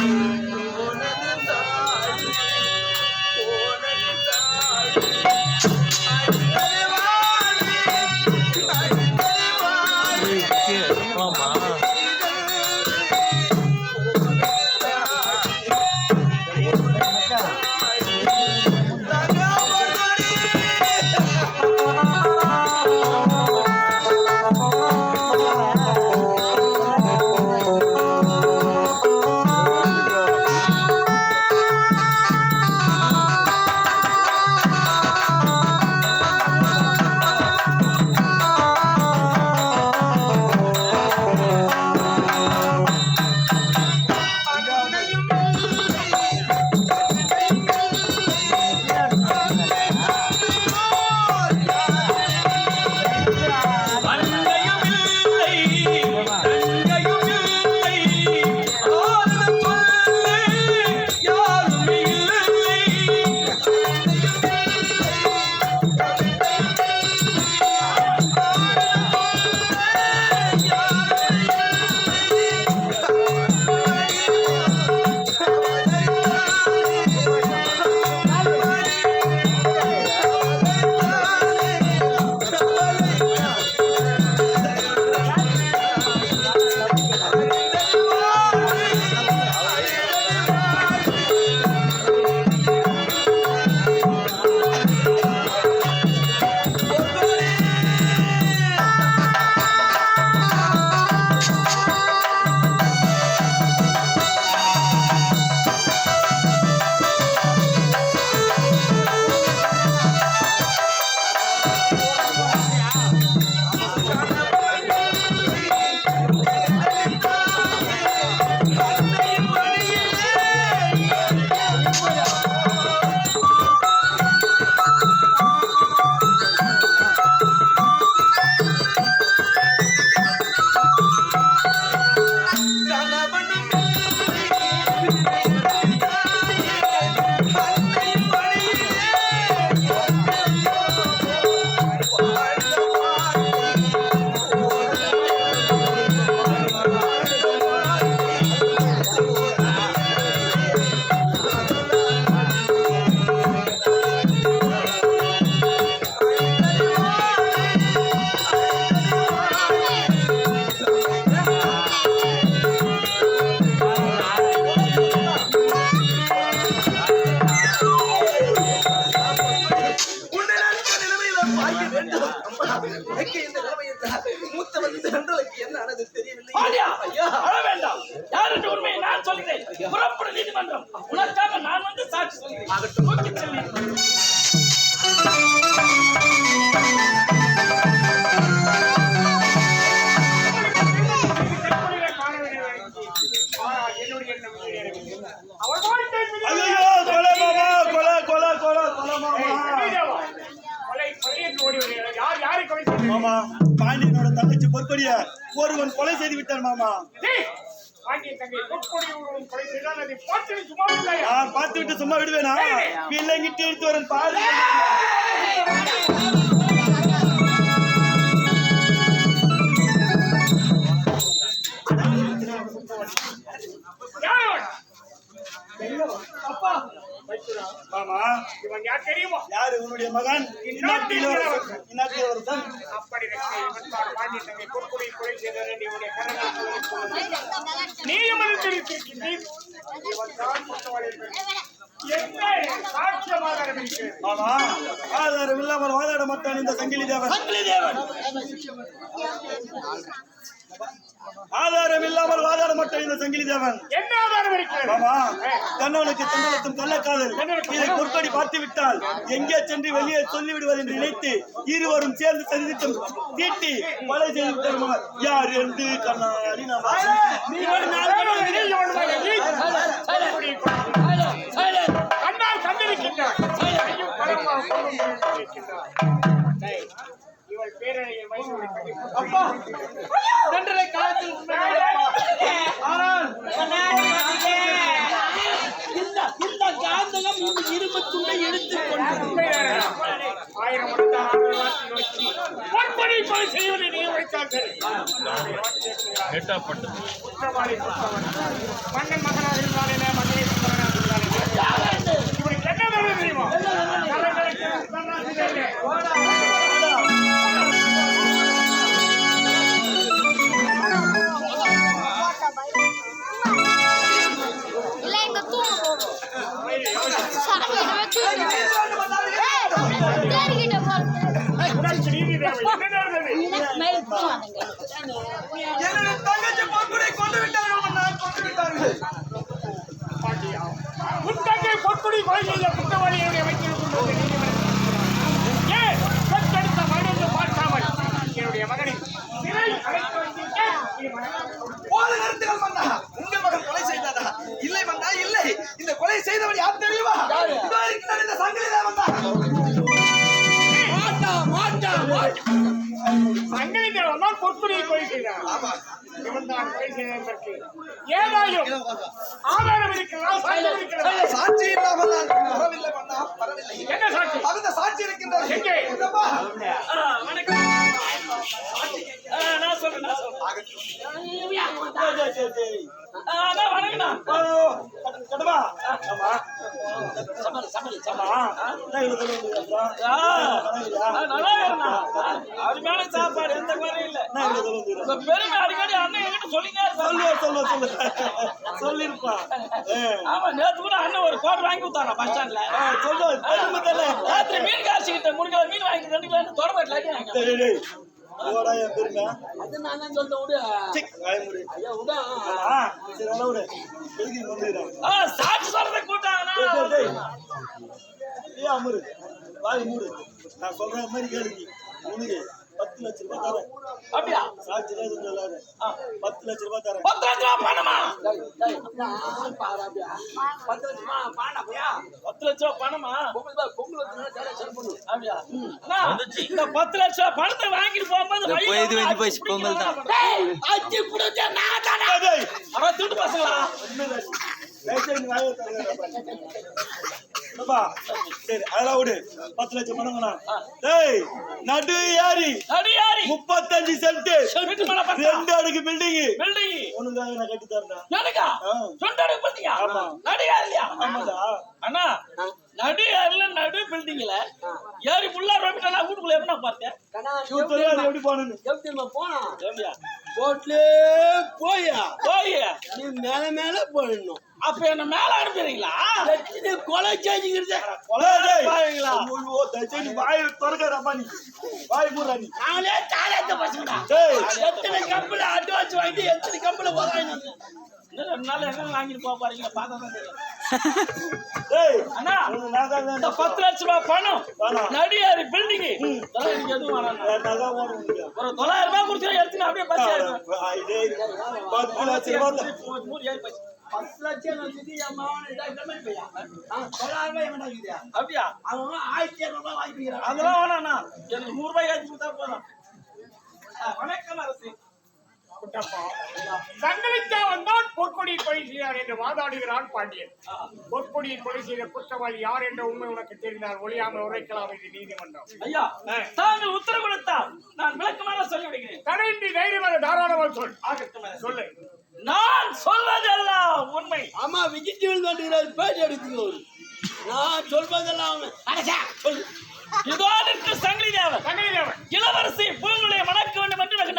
Música Pandya அழ வேண்டாம். யார் என்று உண்மையை நான் சொல்கிறேன். புறப்படு நீதிமன்றம். உனக்காக நான் வந்து சாட்சி சொல்கிறேன். ஒருவன் கொலை செய்து விட்டான் மாமா. நான் பார்த்து விட்டு சும்மா விடுவேனா? பிள்ளைங்கிட்டு எடுத்து வரேன் பாரு. இவன் யார் தெரியுமா? யாரு? உன்னுடைய மகன். இந்நாட்டு இளவரசன் அப்படி பொற்கொடி கொலை கரங்கள் இவன் தான் குற்றவாளி மாமா ஆதாரம் இல்லாமல் வாதாட மாட்டான் இந்த சங்கிலி தேவன் சங்கிலி தேவன் ஆதாரம் இல்லாமல் வாதாட மாட்டான் இந்த சங்கிலி தேவன். என்ன ஆதாரம் இருக்கிறது? மாமா கண்ணவனுக்கு தன்னலத்தும் கள்ளக்காதல் இதை பொற்கொடி பார்த்து விட்டால் எங்கே சென்று வெளியே சொல்லிவிடுவார் என்று நினைத்து இருவரும் சேர்ந்து சதித்திட்டம் தீட்டி கொலை செய்து விட்டார் மாமா. யார் என்று கண்ணாடி நாம் நடப்பா தண்டனை காலத்தில் உண்மை நடப்பா ஆனால் இந்த இந்த காந்தகம் இந்த தெரியுமா? என்ன தேவன் தான் பொற்குடியை கொலை இவன் தான் கொலை செய்ததற்கு ஏதாயும் ஆதாரம் இருக்கிறதா? இருக்கிறதா? சாட்சி இல்லாமல் வரவில்லை வரவில்லை. என்ன சாட்சி? அந்த சாட்சி இருக்கின்றது. எங்கே? வணக்கம். ஆ, நான் சொல்றேன் நான் சொல்றேன். சரி, சரி, சரி. ஆ, அண்ணா, வணக்கம்ண்ணா ஓ, கட- கடவா? ஆமா. நல்லா அருமையான சாப்பாடு எந்த குறையும் இல்ல பெருமை அடிக்கடி அண்ணன் என்கிட்ட சொல்லிங்க சொல்லுவா, சொல்லுவா, சொல்லுவா. சொல்லிருப்பா. ஆ. ஆமா நேத்து கூட அண்ணன் ஒரு கோட் வாங்கி கொடுத்தாங்க பஸ் ஸ்டாண்ட்ல தானே. ராத்திரி மீன் காசு கிட்ட மூணு கிலோ மீன் வாங்கி ரெண்டு கிலோ தொடர்பாட்டில் இதோடா என். அது நான் தான் சொல்ல விடு சிக், வாயை மூடு. ஐயா விடு சரி, அவ்வளவு விடு. எதுக்கு வந்துருக்கா? ஆ சாட்சி சொல்றதை அமரு. வாயை மூடு. நான் சொல்ற மாதிரி கேளு நீ. உனக்கு பத்து லட்ச ரூபாய் தரேன். அப்படியா? எதுவும் சொல்லாத. பத்து லட்ச ரூபாய் தரேன். பத்து லட்ச ரூபா பணமா? பத்து லட்ச ரூபா பணமா பத்து லட்ச ரூபா பணமா? அப்படியா? அண்ணா, இந்த பத்து லட்ச பணத்தை வாங்கிட்டு போகும்போது போய் இது வந்து வந்து போய் பொங்கல் தான். பிடிச்சா நான் தானே. அவன் திருட்டு பசங்களா? அப்பா, சரி அதெல்லாம் விடு பத்து லட்சம் வேணாம். டேய் நடு ஏரி. அடியாரி முப்பத்தஞ்சு சென்ட் ரெண்டு அடுக்கு பில்டிங் பில்டிங் உனக்காக நான் கட்டி தரேன்டா எனக்கா ஆ. சொந்தோட பாத்தீங்க ஆமா. நடிகா இல்லையா ஆமாடா. அண்ணா நடிகார்ல நடு பில்டிங்ல ஏறி ஃபுல்லா ரோபிட்டா நான் வீட்டுக்குள்ள எப்படி பார்த்தேன்? சூத்தரே அது எப்படி எப்படியா போட்லே போயா. போய்? நீ மேல மேல போயிடணும் அப்ப என்ன மேல அனுப்புறீங்களா? நீ கொலை செஞ்சுக்கிறது கொலை டேய். பாவீங்களா? ஐயோ, செய்து நீ வாயை திறக்காதப்பா நீ. வாய் மூடுடா நீ. நாங்களே தாராத்த பசங்கடா. எத்தனை கம்பெனி அட்வான்ஸ் வாங்கி எத்தனை கம்பெனி போறாங்க இன்னும் ரெண்டு நாள் வாங்கிட்டு போக போறீங்க? பார்த்தா தான் தெரியும். பத்து லட்ச ரூபாய் பணம். நடிகாரு பில்டிங் எதுவும். ஒரு தொள்ளாயிரம் ரூபாய் கொடுத்து எடுத்து அப்படியே பத்து லட்சம் ரூபாய். பத்து லட்சம் வச்சுட்டு என் தொள்ளாயிரம் ரூபாய் இருக்குது அப்படியா? அவன் ஆயிரத்தி இரநூறு ரூபாய் வாங்கிக்கிறான் அதெல்லாம் வேணாண்ணா எனக்கு நூறு ரூபாய் ஏற்றி கொடுத்தா போதும். வணக்கம் அரசு. குட்டப்பா. சங்கலித்தவன் தான் பொற்கொடியை கொலை செய்தார் என்று வாதாடுகிறான் பாண்டியன். பொற்கொடியை கொலை செய்த குற்றவாளி யார் என்ற உண்மை உனக்கு தெரிந்தால் ஒளியாமல் உரைக்கலாம் இது நீதிமன்றம். ஐயா தாங்கள் உத்தரவு கொடுத்தால் நான் விளக்கமாக சொல்லி விடுகிறேன் தடையின்றி தைரியமாக தாராளமாக சொல். சொல்லு. நான் சொல்வதெல்லாம் உண்மை. ஆமா விஜய் டிவி வந்துக்கிறார் பேட்டி எடுத்துக்கோ நான் சொல்வதெல்லாம் சொல்லு. இதோ நிற்கு சங்கிலி தேவன் சங்கலி தேவன் இளவரசி பூங்குழையை மணக்க வேண்டும் என்று வெகு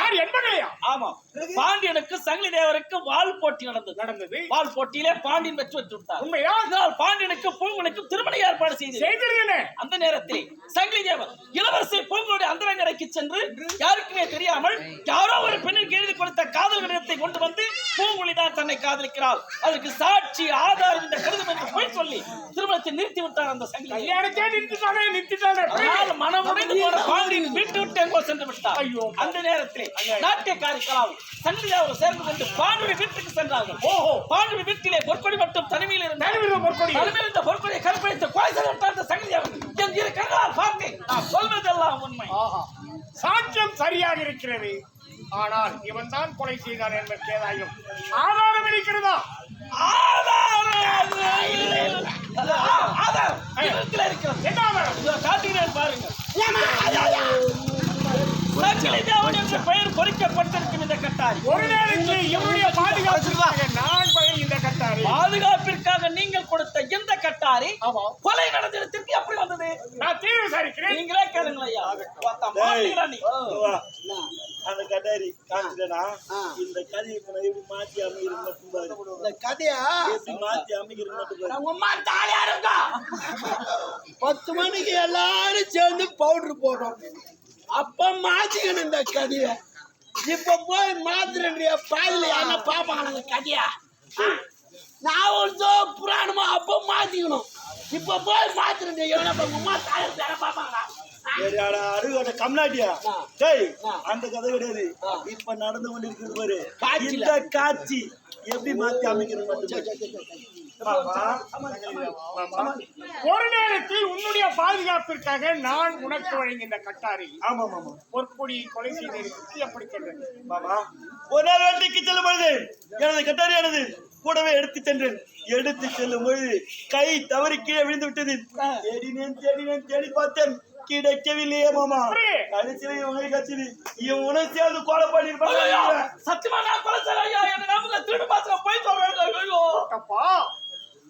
யார் என்பதையா ஆமா. பாண்டியனுக்கு சங்கிலி தேவருக்கு வால் போட்டி நடந்தது. நடந்தது. வால் போட்டியிலே பாண்டியன் வெற்றி பெற்று விட்டார். உண்மையா? பாண்டியனுக்கு பூங்குழைக்கும் திருமண ஏற்பாடு செய்தது. செய்திருந்தேனே அந்த நேரத்தில் சங்கிலி தேவன் இளவரசி பூங்குடைய அந்தரங்கரைக்கு சென்று யாருக்குமே தெரியாமல் யாரோ ஒரு பெண்ணுக்கு எழுதி கொடுத்த காதல் கடிதத்தை கொண்டு வந்து பூங்குழி தான் தன்னை காதலிக்கிறாள். அதற்கு சாட்சி ஆதாரம் இந்த கடிதம் என்று போய் சொல்லி திருமணத்தை நிறுத்தி விட்டார் அந்த சங்கிலி நிறுத்திட்டானே நிறுத்திட்டானே. ஆனால் மனமுடைந்து போன பாண்டியன் எங்கோ சென்று விட்டார். ஐயோ. அந்த நேரத்தில் நாட்டியக்காரி கலாவும் சங்கிலியாவும் சேர்ந்து கொண்டு பாண்டுவி வீட்டுக்கு சென்றார்கள். ஓஹோ. பாண்டுவி வீட்டிலே பொற்கொடி மட்டும் தனிமையில் தனிமையில் பொற்கொடி. தனிமையில் இருந்த பொற்கொடியை கற்பழித்து கொலை விட்டார் அந்த சங்கிலியாவும் என் இரு கண்களால் பார்த்தேன் நான் சொல்வதெல்லாம் உண்மை. சாட்சியம் சரியாக இருக்கிறது. ஆனால் இவன் தான் கொலை செய்தான் என்பது கேதாயும் ஆதாரம் இருக்கிறதா? ஆதாரம்! ஆதாரம். இருக்கிறது. என்ன ஆதாரம்? காட்டுகிறேன் பொறிக்கப்பட்டிருக்கும் இந்த கட்டாரி. ஒரு நேரத்தில் இவருடைய பாதுகாப்பிற்காக நான் பழகி இந்த கட்டாரி. பாதுகாப்பிற்காக நீங்கள் கொடுத்த இந்த கட்டாரி. கொலை நடந்த இடத்திற்கு எப்படி வந்தது? நான் தீர்வு விசாரிக்கிறேன் நீங்களே கேளுங்களா ஐயா. அந்த கட்டாரி இந்த கதையை இப்ப எப்படி மாத்தி அமைக்கிறது மட்டும் பாரு. இந்த கதையா? எப்படி மாத்தி மட்டும் பாரு. இருக்கா? பத்து மணிக்கு எல்லாரும் சேர்ந்து பவுடர் போடுறோம். அப்ப மாத்திக்கணும் இந்த கதையை. இப்ப போய் மாத்திரன்றிய பாதியில யாருன்னா பாப்பாங்க கதையா? நான் ஒரு புராணமா அப்ப மாத்திக்கணும். இப்ப போய் மாத்திரன்றிய எவ்வளவு உமா தாய் பேர பாப்பாங்களா சரியாடா, அருகோட கம்நாட்டியா. டேய். அந்த கதை கிடையாது. இப்ப நடந்து கொண்டிருக்கிறது பாரு. காட்சியில. இந்த காட்சி எப்படி மாத்தி ஒரு நேரத்தில் உன்னுடைய பாதுகாப்பிற்காக நான் உனக்கு வழங்கிய கட்டாரி ஆமா மாமா பொற்கொடி கொலை செய்ததற்கு எப்படி சென்றது மாமா ஒரு நாள் வேட்டைக்கு செல்லும் பொழுது எனது கட்டாரியானது கூடவே எடுத்து சென்றேன் எடுத்து செல்லும் பொழுது கை தவறி கீழே விழுந்து விட்டது. தேடினேன் தேடினேன் தேடி பார்த்தேன். கிடைக்கவில்லையே மாமா. கடைசியில் இவங்களை கட்சிது இவன் அது கோலை பண்ணிருப்பாங்க சத்தியமா நான் கொலை செய்யல? ஐயா என்ன நம்பல திருடு பாத்திரம் போய் அப்பா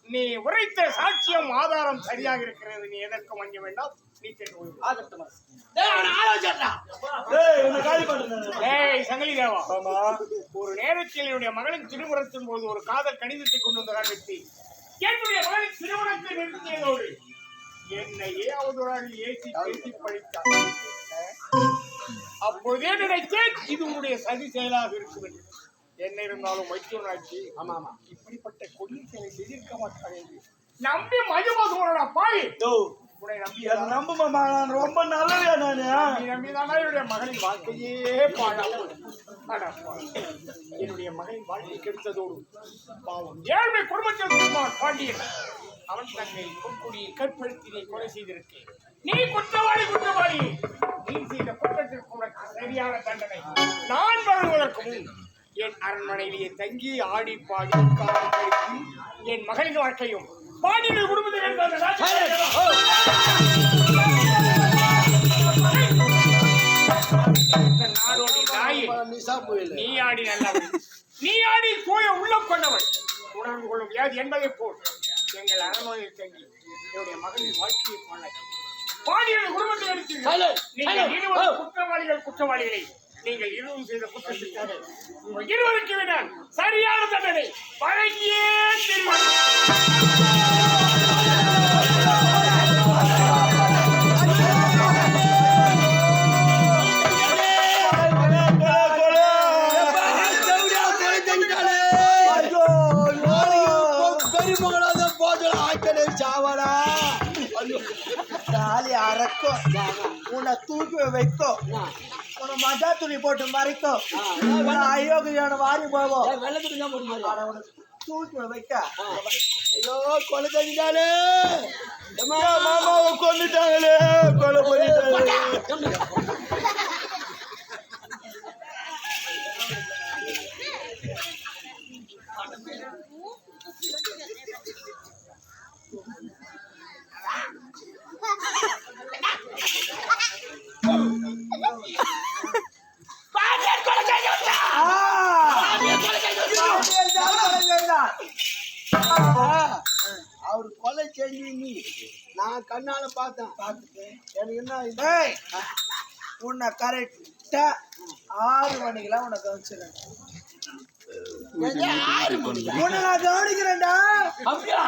நீ உரைத்த சாட்சியம் ஆதாரம் சரியாக இருக்கிறது. நீ எதற்கும் வஞ்ச வேண்டாம்? நீ சென்று. ஆகட்டும் ஒரு நேரத்தில் என்னுடைய மகளின் திருமணத்தின் போது ஒரு காதல் கடிதத்தை கொண்டு வந்த காரணத்தை என்னுடைய மகளின் திருமணத்தை நிறுத்தியதோடு என்னையே அவதூறாக ஏசி பேசி படித்தார் அப்போதே நினைத்தேன் இது உன்னுடைய சதி செயலாக இருக்கும் என்று. என்ன இருந்தாலும் வைத்தியனாட்சி ஆமா ஆமா. இப்படிப்பட்ட கொடிய செயலை செய்திருக்க மாட்டாங்க. நம்பி மதுமதுவனோட பாய் உன்னை நம்பி என்ன நம்பு மாமா நான் ரொம்ப நல்லவையா நானு? என்னுடைய மகளின் வாழ்க்கையே பாவி. என்னுடைய மகளின் வாழ்க்கை கெடுத்ததோடு பாவம். ஏழ்மை குடும்பத்தில் பாண்டியன். அவன் தன்னை பொற்குடியை கற்படுத்தினை கொலை செய்திருக்கேன். நீ குற்றவாளி குற்றவாளி. நீ செய்த குற்றத்திற்கு உனக்கு சரியான தண்டனை. நான் வருவதற்கு முன் என் அரண்மனையிலேயே தங்கி ஆடி பாடி என் மகளின் வாழ்க்கையும் பாண்டியன் குடும்பத்தில் நீ ஆடி நல்லவள் நீ ஆடி தூய உள்ளம் கொண்டவள் உணர்ந்து கொள்ளும் வியாதி என்பதை போல். வாழ்க்கையை பாழாக்கி பாடியுடைய குடும்பத்தை எடுத்தீர்கள் Silence! நீங்கள் Silence! இருவரும் Oh! குற்றவாளிகள் குற்றவாளிகளை நீங்கள் இருவரும் செய்த குற்றத்திற்காக இருவருக்கு விடால் சரியான தண்டனை வழங்கியே தெரியும் வைக்கும் உன்னை மஜா துணி போட்டு மறைக்கும் அயோக்கியான வாரி போவோம் ஆனா உன்னை தூக்கி வைக்க. ஐயோ கொலை மாமாவை கொண்டுட்டாங்களே கொலை பண்ணிட்டாங்களே நான் கண்ணால பார்த்தேன். பார்த்துட்டேன். எனக்கு என்ன உன்னை கரெக்டா ஆறு மணிக்கெல்லாம் உன்னை கவனிச்சிடறேன்? உன்னை நான் கவனிக்கிறேன்டா. அப்படியா?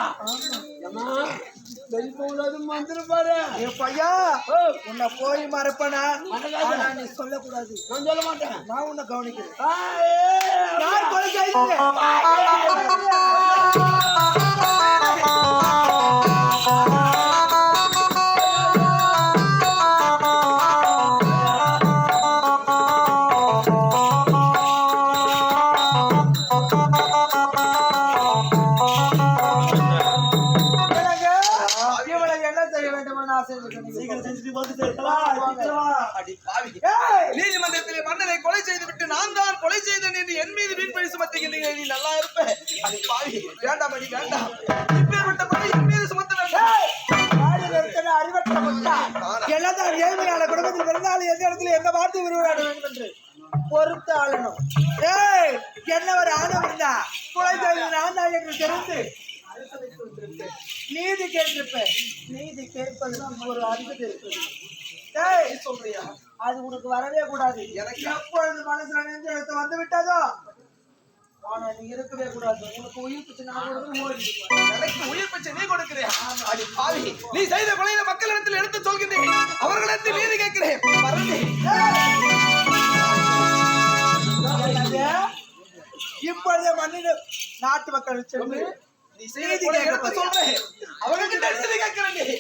உன்னை போய் மறைப்பனா? நீ சொல்லக்கூடாது. நான் சொல்ல மாட்டேன். நான் உன்னை கவனிக்கிறேன். பிறந்தாலும் எந்த இடத்துல எந்த வார்த்தை விரும்பிட வேண்டும் என்று பொறுத்து ஆளணும் ஏய் என்ன ஒரு ஆணவம் இருந்தா? செய்து நான் தான் என்று தெரிந்து. நீதி கேட்டிருப்பேன். நீதி கேட்பது ஒரு அறிவு இருக்குது. ஏய் சொல்றியா அது உனக்கு வரவே கூடாது. எனக்கு எப்பொழுது மனசுல நெஞ்சு எழுத்து வந்து விட்டதோ? ஆனா நீ இருக்கவே கூடாது. உனக்கு உயிர் ஓடி எனக்கு உயிர் அடி பாவி. நீ செய்த கொலையில மக்களிடத்தில் எடுத்து சொல்கின்றேன். அவர்களிடத்தில் நீதி கேட்கிறேன். இப்பொழுது மண்ணிடம் நாட்டு மக்கள் சென்று நீ செய்தி எடுத்து சொல்றேன் அவர்களுக்கு கேட்கிறேன்.